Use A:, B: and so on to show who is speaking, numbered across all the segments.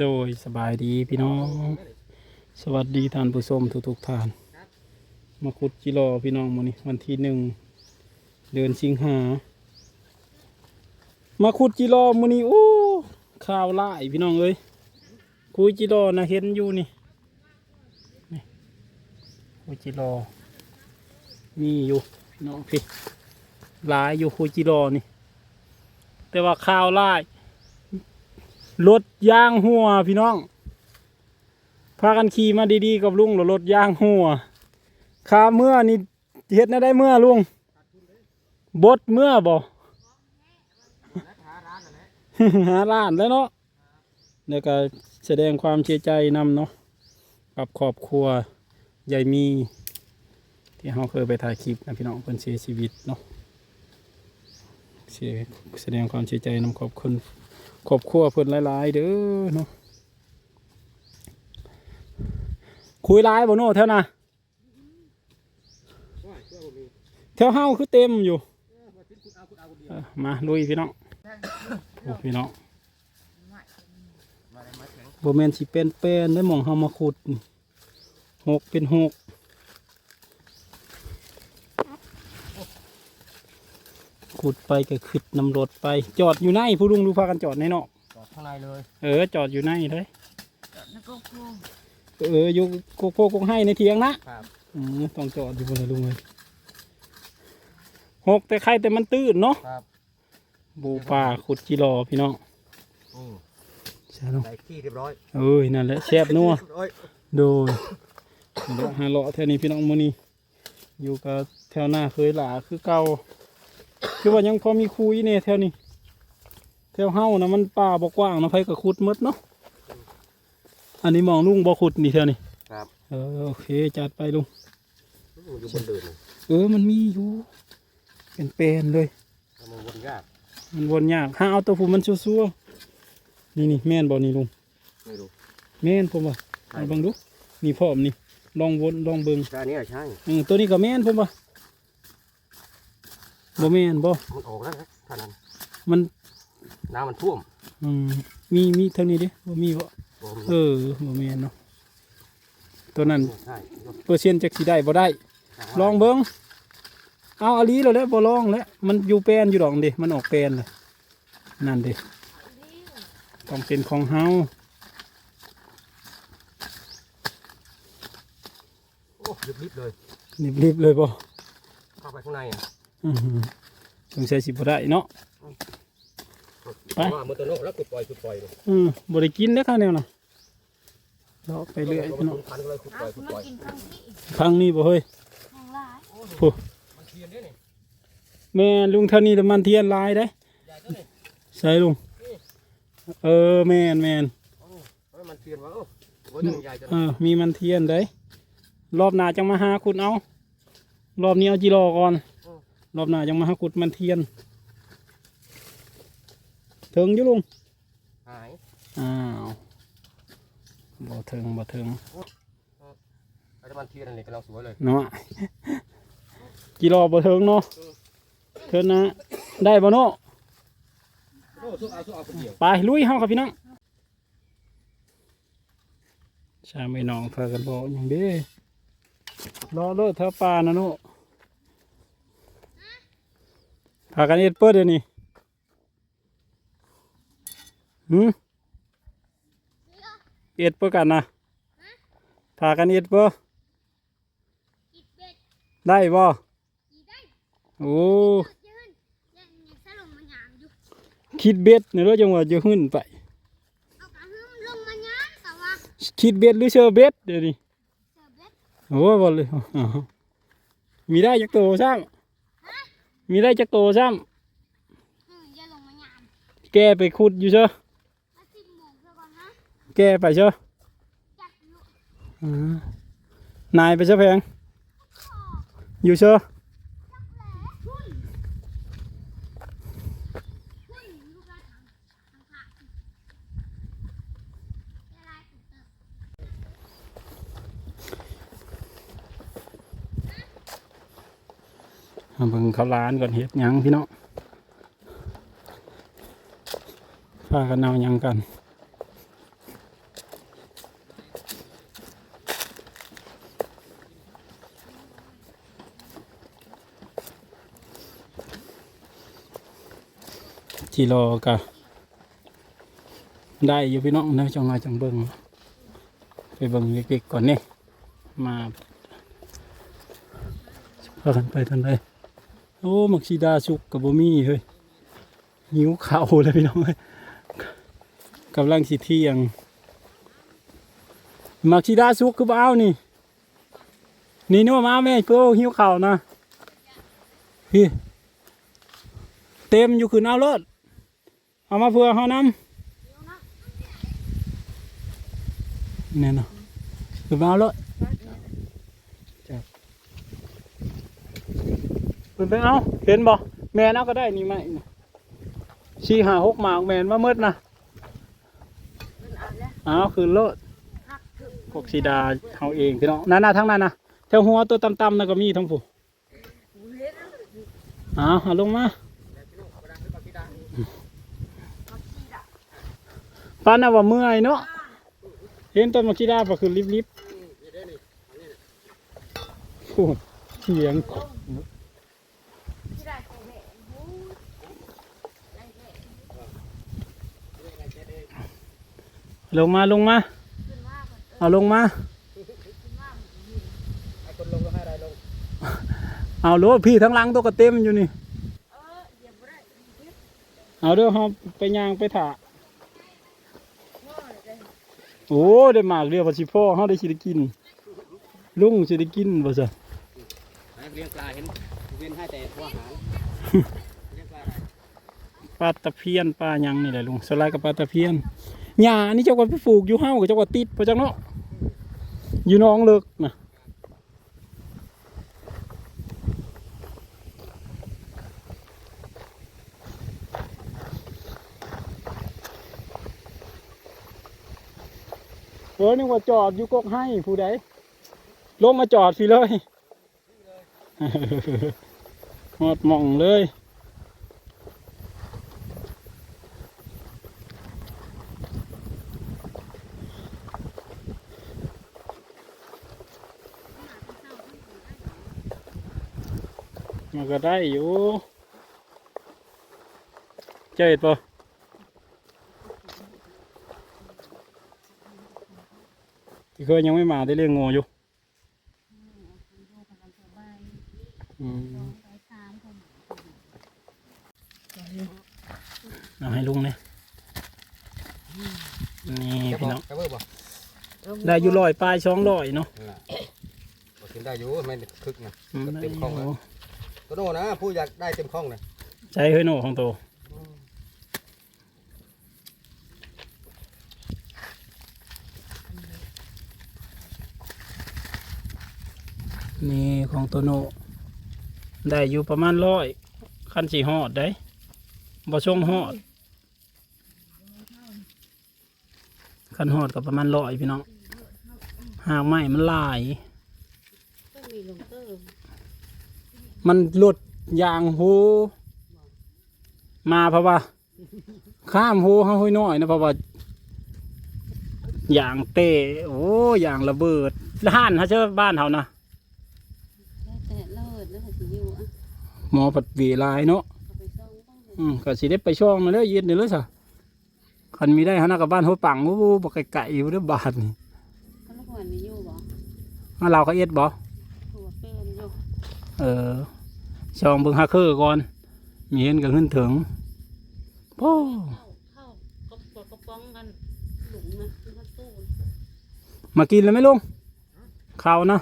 A: โดยสบายดีพี่น้อง สวัสดีท่านผู้ชมทุกทุกๆท่าน มาขุดจิโรอพี่น้องมื้อนี้วันที่หนึ่งเดือนสิงหา มาขุดจิโรอมื้อนี้โอ้ข่าวหลายพี่น้องเอ้ยคุยจิโรอนะเห็นอยู่นี่นี่คุยจิโรอมีอยู่พี่น้องพี่หลายอยู่คุยจิโรอนี่ แต่ว่าข่าวหลาย รถยางหัวพี่น้อง พากันขี่มาดีๆกับลุงแล้วรถยางหัวขาเมื่อนี่เฮ็ดน่าได้เมื่อลุงบดเมื่อบ่หาร้านแล้วเนาะแล้วก็แสดงความเสียใจนำเนาะกับครอบครัวยายมี ที่เราเคยไปถ่ายคลิปนะพี่น้องเพิ่นเสียชีวิตเนาะเสียแสดงความเสียใจนำขอบคุณ ครอบครัวเพิ่นหลายๆเด้อเนาะคุยหลายบ่โน่แถวน่ะแถวเฮาคือเต็มอยู่เออมาลุยพี่น้องโอ้พี่น้องบ่แม่นสิเป็นเป็นได้หมองเฮามาขุดหกเป็นหก ขุดไปก็ขึ้นนำรถไป จอดอยู่ในผู้ลุงดูพากันจอดในเนาะ
B: จอดข้างในเลย
A: เออ จอดอยู่ในเลย
C: แล้วก็ครู
A: เอออยู่โกโกกงให้ในเทียงนะครับอืมต้องจอดอยู่บนนะลุงเลยหกแต่ใครแต่มันตื้นเนาะ
B: ครับ
A: บูป่าขุดจิรอพี่น้อง
B: อืม
A: ใช่เนาะ
B: ใส่ขี้เรียบร้อย
A: เอ้ยนั่นแหละแซ่บนัว
B: โอ้ย
A: โดยเดี๋ยวหาเลาะแถวนี้พี่น้องมื้อนี้อยู่กับแถวหน้าเคยหลาคือเก่า คือว่ายังพอมีคุยเนี่ยแถวนี้แถวเฮานะมันป่าบ่กว้างเนาะไผก็ขุดหมดเนาะอันนี้มองลุงบ่ขุดนี่แถวนี้
B: ครับ
A: เออโอเคจัดไปลุง
B: อยู่บนเดินเลย
A: เออมันมีอยู่เป็นเป็นๆเลย
B: ทำมันวนยาก
A: มันวนยากห้าเอาตัวผู้มันซัวๆนี่นี่แม่นบ่นี่ลุง
B: ไม่รู้
A: แม่นผมว่าเอาเบังดูนี่พร้อมนี่ลองวนลองเบิ่ง
B: แต่อันนี้ใช่
A: เออตัวนี้ก็แม่นผมว่า บ่แม่นบ่
B: มันออกแล้วนะเท่านั้น
A: มัน
B: น้ำมันท่วม
A: อืมมีมีเท่านี้เด้บ่มีบ่
B: โอ้
A: เออบ่แม่นเนาะตัวนั้น
B: ใช่
A: เปอร์เซ็นต์จักสิได้บ่ได้ ลองเบิ่งเอาอลีแล้วแหละบ่ลองแล้วมันอยู่แปลนอยู่ดอกเด้มันออกแปลนเลยนั่นเด้ต้องเป็นของเฮา
B: โอ้รีบๆเลย
A: รีบๆเลยบ่
B: เข้าไปข้างในอะ
A: อื้อหือ สงสัยสิบ่ได้เนาะไป
B: ว่ามือตัวโน้แล้วขุดปล่อยขุดปล่อยเลย
A: อืมบ่ได้กินเด้อข้าวแนวน่ะเลาะไปเรื่อย
B: มั
A: พี่
B: น
A: น้อง
B: พันเลยขุดป
C: อ้า
B: ล่
C: ว
B: อย
C: คุ
B: ขุ
C: ณ
B: ดป
C: มา
B: ล่อย
C: กินข้างที่
A: ครั้งนี้บ่เฮ้ย
C: แห้งหลาย
A: ผู้
B: มันเทียนเนี่ยนี่
A: แม่ลุงเท่านี้แต่มันเทียนลายได้
B: ใหญ่ตัวนี้
A: ใส่ลุงเออแม่นแม่น
B: โอ้เฮ้ยมันเทียนวะโอ้โหตัวใหญ่จัง
A: เออมีมันเทียนได้รอบหน้าจังมาหาคุณเอารอบนี้เอาจิรอก่อน รอบหน้าจังมาหาขุดมันเทียน ถึงอยู่ลุง
B: หาย
A: อ้าวบ่ถึงบ่ถึง
B: แล้วมันเทียนอันนี้กำลังสวยเลย
A: เนาะจิรอบ่ถึงเนาะเถินนะ ได้บ่เนาะ
B: โอ้สู้เอาสู้เอาคนเดียว
A: ไปลุยเฮาครับพี่น้องชาไม่น้องพากันบอกอย่างเด้รอเลิกเท่าปลานะโน่ พากันเอ็ดเปิดเดี๋ยวนี้หืมเอ็ดเปิดกันนะพากันเอ็ดเปิดได้บ่โอ้คิดเบ็ดในรถจังหวะจะหึ้นไปคิดเบ็ดหรือเชอเบ็ดเดี๋ยวนี้
C: เสือเบ็ด
A: โอ้บอลเลยมีได้จักโตซ้ำ มีได้จักโตซ้
C: อืมอย่าลงมันหยามำ
A: แกไปขุดอยู่เชอะ
C: มาสิบโมงเพื่อก่อนนะ
A: แกไปเชอะ
C: จัดอยู่
A: อ่านายไปเชอะแพงอยู่เชอะ เบิ่งเขาล้านก่อนเห็ดยังพี่น้องพากันเอายังกันทีรอกะได้อยู่พี่น้องนะจังหวะจังเบิ่งไปเบิ่งเล็กๆก่อนนี่มาพากันไปทันเลย โอ้มักชีดาสุกกับบ่มีเฮ้ยหิวข้าวเลยพี่น้องเอ้ยกำลังสิเที่ยงมักชีดาสุกคือบ่เอานี่ นี่นัวมาแม่เพื่อหิวข้าวนะพี่เต็มอยู่คือเอารถเอามาเพื่อเฮานำนี่เนาะคือมาเอารถจ้ะ เพิ่นไปเอาเห็นบ่แมนเอาก็ได้นี่ไหมสี่ห้าหกหมากแม่นมาเมดนะเอาคือรถพวกสีดาเขาเองพี่น้องนั่นน่ะทั้งนั้นนะแถวหัวตัวต่ำๆนั่นก็มีทั้งผู้เอาเอาลงมาป้านน่ะว่าเมื่อยเนาะเห็นต้นมะขีดาก็คือริบๆโอ้เสียง ลงมาลงมาเอาลงมา
B: ไอ้คนลงก็ให้อะไรลง
A: เอาโลดพี่ทั้งหลังตัวก็เต็มอยู่นี่เอาเด้อเฮาไปย่างไปถ่าโอ้ได้หมากเรียกว่าสิพ่อเฮาได้สิได้กิน ลุงสิได้กินบ่ซะ
B: เลี้ยงปลาเห็นเวียนให้แต่หัวหางเลี้ยงปลาอะไร
A: ปลาตะเพียนปลาหยังนี่แหละลุงสไลด์กับปลาตะเพียน หญ้านี่เจ้าก็ไปปลูกอยู่เฮาก็เจ้าก็ติดบ่จังเนาะอยู่น้องเลิกนะเออนึกว่าจอดอยู่กกให้ผู้ใดลงมาจอดสิเลยหอดมองเลย มันก็ได้อยู่ เจอเห็ดปะที่เคยยังไม่มาได้เรื่องงูอยู่อืมเอาให้ลุงเนี่ยนี่พี่น้อง
B: กระเบื้องบ่
A: ได้อยู่ลอยปลายช่องลอยเนาะ
B: นั่นแหละบ่กินได้อยู่ไม่คึกนะ
A: อืม
B: ก็เต็มคลองแล้ว ตัวโน่นะผู้อยากได้เต็มคลองนะ
A: ใจเฮ้ยโหนของโตนี่ของโตโน่ได้อยู่ประมาณร้อยคันสีหอดได้บ่ช่วงหอดคันหอดกับประมาณร้อยพี่น้องหากไม้มันลายมั นหลุดยางหู มาเพราะว่า ข้ามหูเขาห้อยน้อยนะเพราะว่าอย่างเตะโอ้อย่างระเบิดล้านฮะเชื่อบ้านเขานะ
D: แต่เลิศแล้วก็สิอยู่อะ
A: หมอปัดวีลายเนาะ
D: ก็ไปซ่องต้องเลย
A: อืมก็สิได้ไปช่องมาเลยเย็นเดี๋ยวเลยสะคันมีได้ฮะนะกับบ้านหัวปังโอ้บอกไก่ๆอยู่เด้อบาทนี่
D: ก็ลูกหวานมีอยู่บ่
A: อะเราก็เอ็ดบ่
D: ตัวเป็นอยู่
A: เอ อช่องเบิ่งฮักเคอร์ก่อน มีเห็นก็ขึ้นถึงโอ้
D: เข้าเข้าก็ปวดกระป๋องกันหลุมนะที่เขาตู้
A: มากินแล้วไหมลุงข้าวนะ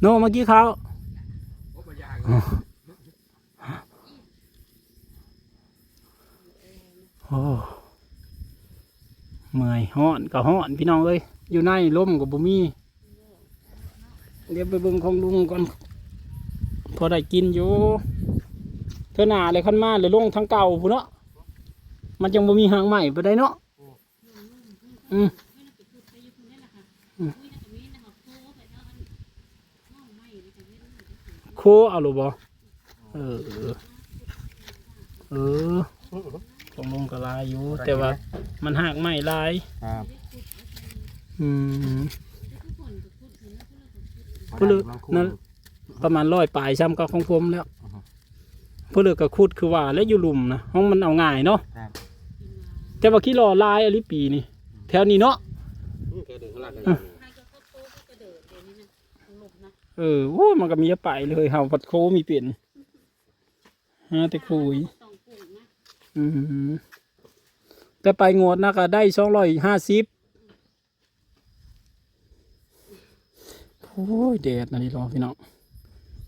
A: โนเมื่อกี้ข้าว
B: โอ้
A: เมื่อยฮ้อนก็ฮ้อนพี่น้องเอ้ยอยู่ในร่มกับบุมีเดี๋ยวไปเบิ่งของลุงก่อน พอได้กินอยู่เธอหนาเลยขั้นมาเลยลงทางเก่าพูนเนาะมันจังบ่มีหางใหม่ไปได้เนาะอืมโคเอาหรือบ่เออ เออของลงก็ลายอยู่ แต่ว่ามันหักไม่ลาย
B: ครับ
A: อืมผู้ลึกนั่น ประมาณร้อยปลายซ้ำก็ของผมแล้วเพื่อเลือกกระคุดคือว่าและอยู่หลุมนะห้องมันเอาง่ายเนาะ
B: ครับ
A: แต่ว่าขี้รอลายอลิปีนี่แถวนี้เนาะ
B: อืมแกดึงข้างล่างกัน
D: ให้ก็เข้าโต๊ะก็กระเดิดเดี๋ยวนี้นะหลุมนะ
A: เออโอ้มันก็มีไปเลยเฮาปัดโคมีเปลี่ยนฮะแต่คุย
D: ต้องปลูกนะ
A: อืมแต่ไปงวดนะก็ได้สองร้อยห้าสิบโอ้ยแดดนะนี่รอพี่น้อง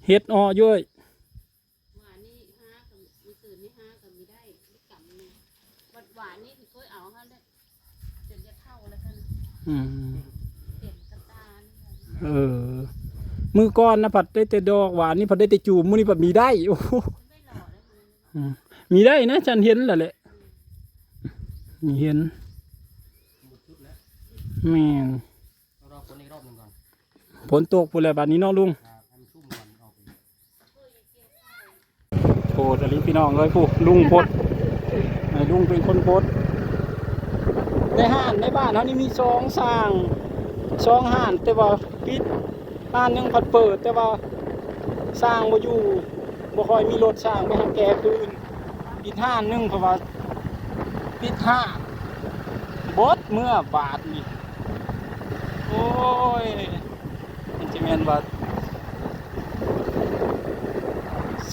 A: เฮ็ดอ้อย่อย
D: หวานนี่ห้ากับมีตื่นนี่ห้ากับมีได้ลูกกำนี่วัดหวานนี่ที่เคยเอาเขาได้จนจะเท่าแล้วท่าน
A: อืม
D: เด่นกระตาล
A: เออ มือก้อนนะผัดได้แต่ดอกหวานนี่ผัดได้แต่จูบมือนี่ผัดมีได้โอ้โห
D: ไม่หล่อแล้วมัน
A: อืมมีได้นะฉันเห็นแหละแหละมีเห็นแม่ง
B: รอบคนอีกรอบหนึ่งก่อน
A: ฝนตกปุ่นแหละบานนี้เนาะลุง
B: ครับให้มันชุ่มก่อนออกอีก
A: โพดอะไรพี่น้องเลยผู้ลุงพดลุงเป็นคนพดในห้านในบ้านเขานี่มีซองสร้างซองห้านแต่ว่าปิดห้านหนึงผัดเปิด แต่ว่าสร้างบ่อยู่บ่คอยมีรถสร้างไปหาแก่คืนปิดห้านนึงเพราะว่าปิดห้านบดเมื่อบาทนี่โอ้ยมันจะแม่นว่า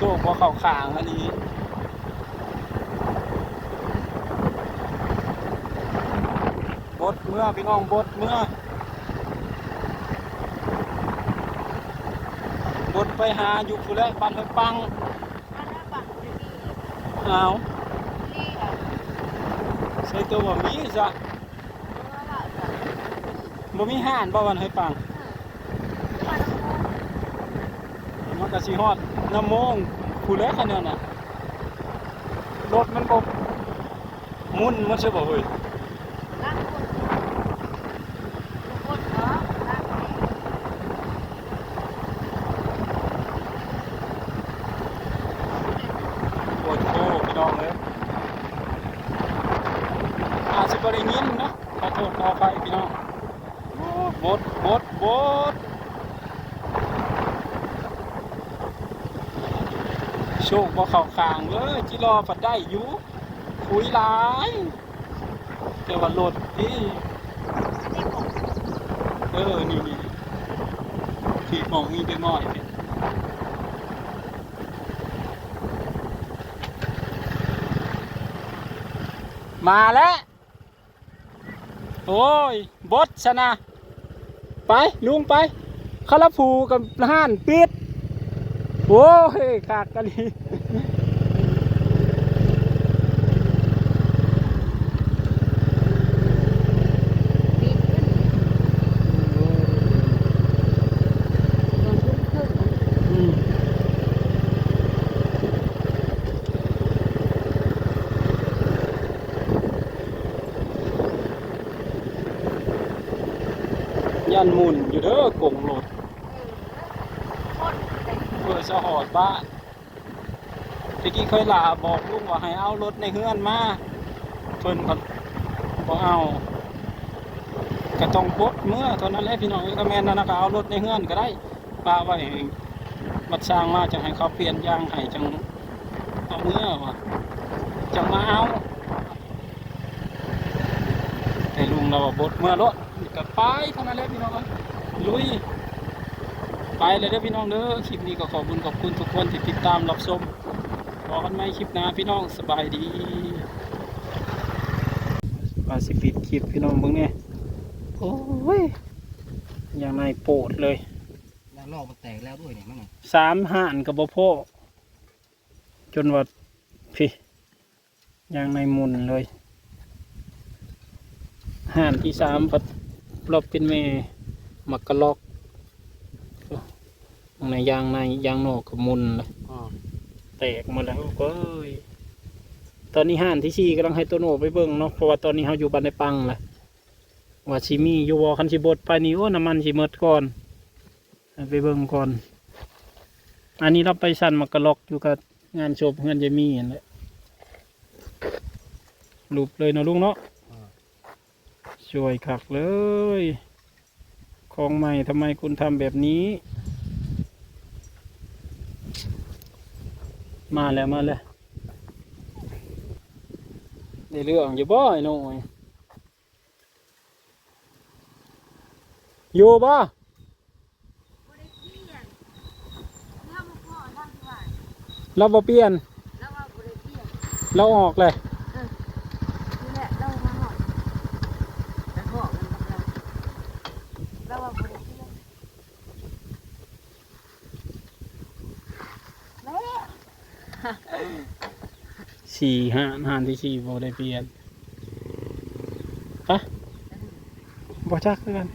A: โซ่พอเข่าขางอันนี้บดเมื่อพี่น้องบดเมื่อบดไปหาอยู่ผู้แรกปันไปปังเอาใส่ตัวบ่มีจ้ะบ่มีห่านบ่วันให้ปังมัน ก็สิฮอดน้ำโมงผู้แรกคันนั้นอะรถมันก็มุนมันสิบ่เฮ้ย ปวดโคพี่น้องเลยอาจจะบ่ได้ยินเนาะขอโทษขออภัยพี่น้องโอ้บดบดบดโชค บ่เขาข้างเลยจิรอปัดได้อยู่คุยหลายแต่ว่ารถที่เออ นี่นี่ที่มองมีเด็กน้อยมาแล้ว โอ้ย บดชนะ ไป ลุงไปคาราผูกับห้านปิด โอ้ยขากกันลี ยันหมุนอยู่เด้อกงรถเพื่อสะหอดบ้านตะกี้เคยลาบอกลุงว่าให้เอารถในเฮือนมาเพิ่นก็บ่เอาก็ต้องปลดเมื่อเท่านั้นแหละพี่น้องก็แม่นนั่นะก็เอารถในเฮือนก็ได้ปาไว้ให้บัดสร้างมาจังให้เขาเปลี่ยนยางให้จังเอาเมื่อว่ะจังมาเอาแต่ลุงเราว่าบดเมื่อรถ ก็ไปเท่านั้นแหละพี่น้องเอ้ยลุยไปเลยเด้อพี่น้องเด้อคลิปนี้ก็ขอบคุณขอบคุณทุกคนที่ติดตามรับชมพอกันไหมคลิปหน้าพี่น้องสบายดีมาสิปิดคลิปพี่น้องเบิ่งเนี่ยโอ้ยอย่างในโปรดเลย
B: ด้านนอกมันแตกแล้วด้วยเนี่ยมั้งเนี่ย
A: สามห่านกับบ่พ่อจนว่าพี่อย่างในมุนเลยห่านที่สามพัด รอบเป็นแม่มักกะลอกในยางในยางนอกกับมุนเลย
B: อ๋อ
A: แตกหมาแล้วเอ้ยตอนนี้ห่านที่สี่กำลังให้ตัวโนไปเบิ่งเนาะเพราะว่าตอนนี้เขาอยู่บ้านในปังแหละว่าชิมีอยู่วอคันชิบดไปนี่โอ้น้ำมันชิเมดก่อนให้ไปเบิ่งก่อน อันนี้เราไปสั่นมากระลอกอยู่กับงานโชบเงินยายมีนั่นแหละรูปเลยเนาะลุงเนาะ ช่วยขักเลย ของใหม่ทำไมคุณทำแบบนี้พมาแล้วมาแล้วได้เรื่องอยู่บ่ไอ้หน่อยอยู่บ่
C: บ่ได้เปลี่ยนถ้าบ่พอทางที่ว่า
A: เราบ่เปลี่ยน
C: แล้วว่าบ่ได้เปลี่ยน
A: เราออกเลย
C: นี่แหละเรามาหอดแต่บอกมันกำลังแล้วว่าบ่ได้เปลี่ยนแม่
A: สี่ห้าหานที่สี่บ่ได้เปลี่ยนไปะบ่จักกัน